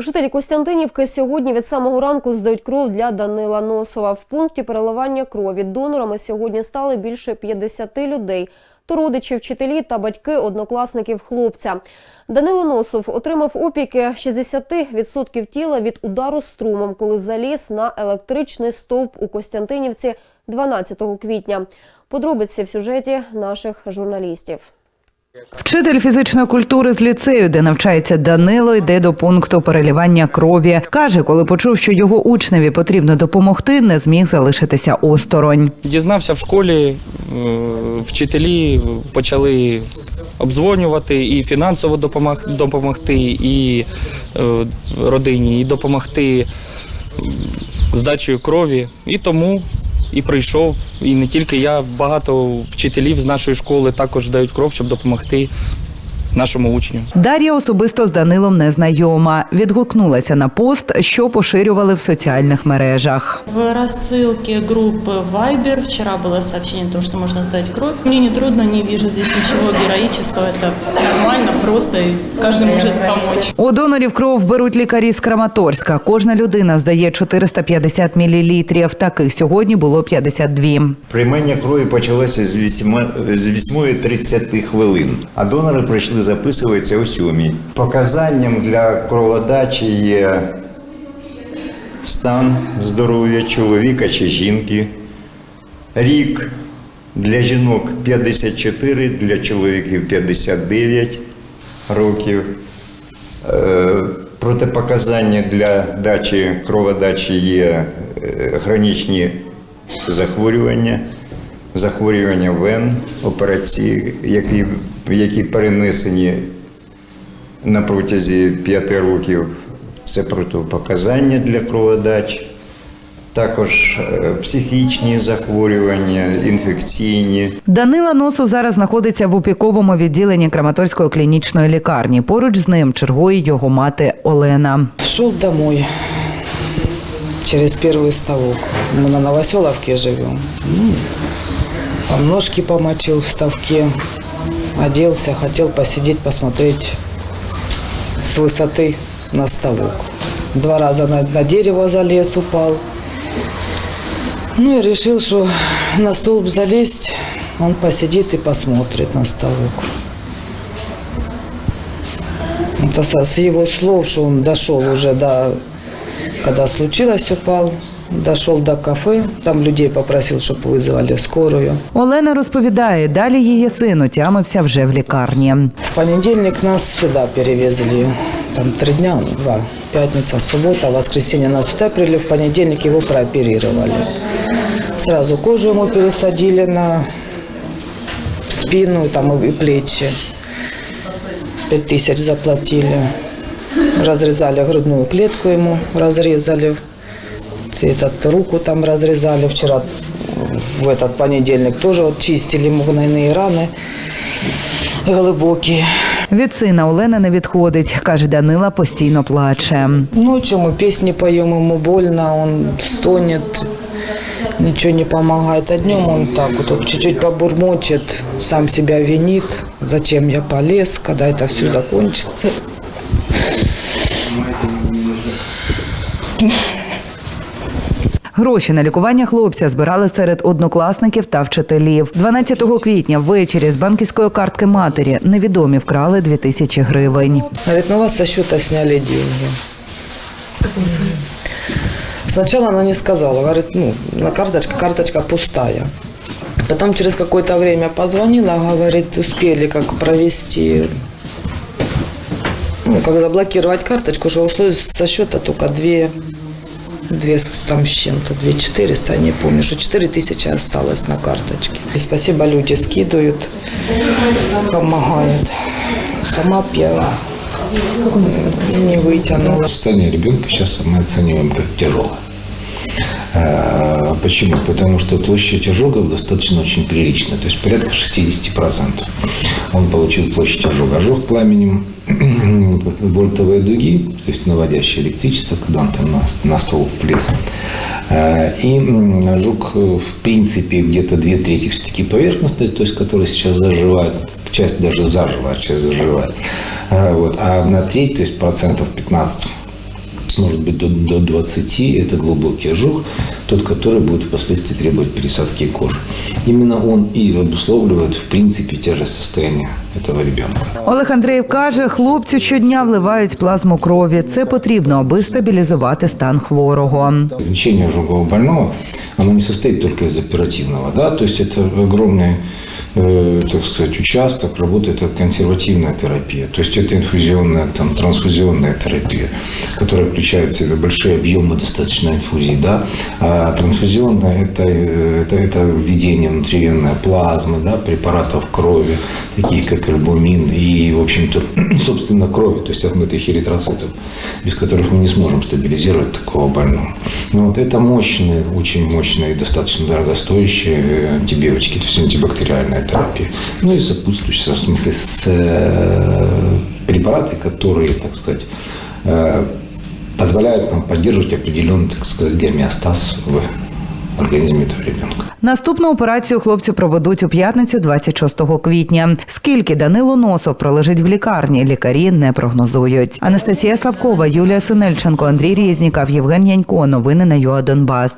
Жителі Костянтинівки сьогодні від самого ранку здають кров для Данила Носова. В пункті переливання крові донорами сьогодні стали більше 50 людей. То родичі, вчителі та батьки однокласників хлопця. Данило Носов отримав опіки 60% тіла від удару струмом, коли заліз на електричний стовп у Костянтинівці 12 квітня. Подробиці в сюжеті наших журналістів. Вчитель фізичної культури з ліцею, де навчається Данило, йде до пункту перелівання крові. Каже, коли почув, що його учневі потрібно допомогти, не зміг залишитися осторонь. Дізнався в школі, е, вчителі почали обдзвонювати і фінансово допомогти, і е, родині, і допомогти здачею крові. І тому і прийшов. І не тільки я, багато вчителів з нашої школи також дають кров, щоб допомогти нашому учню. Дар'я особисто з Данилом не знайома. Відгукнулася на пост, що поширювали в соціальних мережах. В рассылке группы Viber вчера было сообщение о том, что можно сдать кровь. Мне не трудно, не вижу здесь ничего героического. Это нормально, просто и каждый может помочь. У донорів кров беруть лікарі з Краматорська. Кожна людина здає 450 мл. Таких сьогодні було 52. Приймання крові почалося з 8 з 8.30 хвилин, а донори прийшли записуватися о 7. Показанням для кроводачі є стан здоров'я чоловіка чи жінки, рік для жінок 54, для чоловіків 59 років. Е, Протипоказання для дачі кроводачі є е, хронічні захворювання, захворювання вен, операції, які, які перенесені на протязі 5 років. Це протипоказання для кроводач, також е, психічні захворювання, інфекційні. Данила Носов зараз знаходиться в опіковому відділенні Краматорської клінічної лікарні. Поруч з ним чергує його мати Олена. Шел домой через первый ставок. Мы на Новоселовке живем. Там ножки помочил в ставке, оделся, хотел посидеть, посмотреть с высоты на ставок. Два раза на, на дерево залез, упал. Ну и решил, что на столб залезть, он посидит и посмотрит на ставок. Это с его слов, что он дошел уже до, когда случилось, упал, дошел до кафе, там людей попросил, чтобы вызвали скорую. Олена розповідає, далі її син отямився вже в лікарні. В понедельник нас сюда перевезли, там три дня, два, пятница, суббота, воскресенье нас сюда привели, в понедельник его прооперировали. Сразу кожу ему пересадили на спину там, и плечи. Пять тысяч заплатили. Разрезали грудную клетку ему, разрезали. Этот, руку там разрезали. Вчера в этот понедельник тоже вот чистили ему гнойные раны глибокі. Від сина Олена не відходить. Каже, Данила постійно плаче. Ночью мы песни поем, ему больно, он стонет, ничего не помогает. А днем он так вот, вот чуть-чуть побурмочет, сам себя винит, зачем я полез, когда это все закончится. Гроші на лікування хлопця збирали серед однокласників та вчителів. 12 квітня ввечері з банківської картки матері невідомі вкрали 2 тисячі гривень. Говорит, ну вас со счета сняли деньги. Сначала она не сказала, говорит, ну, на карточка, карточка пустая. Потом через какое-то время позвонила, говорит, успели как провести, ну, как заблокировать карточку, что ушло со счета только две, две с- там с чем-то, две четыреста, я не помню, что четыре тысячи осталось на карточке. И спасибо, люди скидывают, помогают. Сама пьяна. Не вытянула. Состояние ребенка сейчас мы оцениваем как тяжелое. Э, Почему? Потому что площадь ожогов достаточно очень приличная, то есть порядка 60%. Он получил площадь ожога. Ожог пламенем, вольтовые дуги, то есть наводящее электричество, когда он там на, на стол влез. Э, И ожог, э, в принципе, где-то две трети все-таки поверхностный, то есть который сейчас заживает, часть даже зажила, а часть заживает. Вот. А на треть, то есть процентов 15 может быть до, до 20, это глубокий ожог, тот, который будет впоследствии требовать пересадки кожи. Именно он и обусловливает, в принципе, тяжесть состояния этого ребенка. Олег Андрієв каже, хлопцю щодня вливають плазму крові. Це потрібно, аби стабілізувати стан хворого. Лечение ожогового больного, оно не состоит только из оперативного, да, то есть это огромный, э, так сказать, участок, работает это консервативная терапия, то есть это инфузионная, там, трансфузионная терапия, которая включает в себя большие объемы достаточно инфузий, да, а трансфузионная это, это, это введение внутривенной плазмы, да, препаратов крови, таких как альбумин и, в общем-то, собственно, крови, то есть отмытых эритроцитов, без которых мы не сможем стабилизировать такого больного. Ну, вот это мощные, очень мощные, достаточно дорогостоящие э, антибиотики, то есть антибактериальная терапия. Ну и сопутствующие, в смысле, с, э, препараты, которые, так сказать, э, позволяют нам поддерживать определенный, так сказать, гомеостаз в організмі та ребенка. Наступну операцію хлопці проведуть у п'ятницю, 26 квітня. Скільки Данило Носов пролежить в лікарні, лікарі не прогнозують. Анастасія Славкова, Юлія Синельченко, Андрій Різніков, Євген Янько. Новини на ЮА Донбас.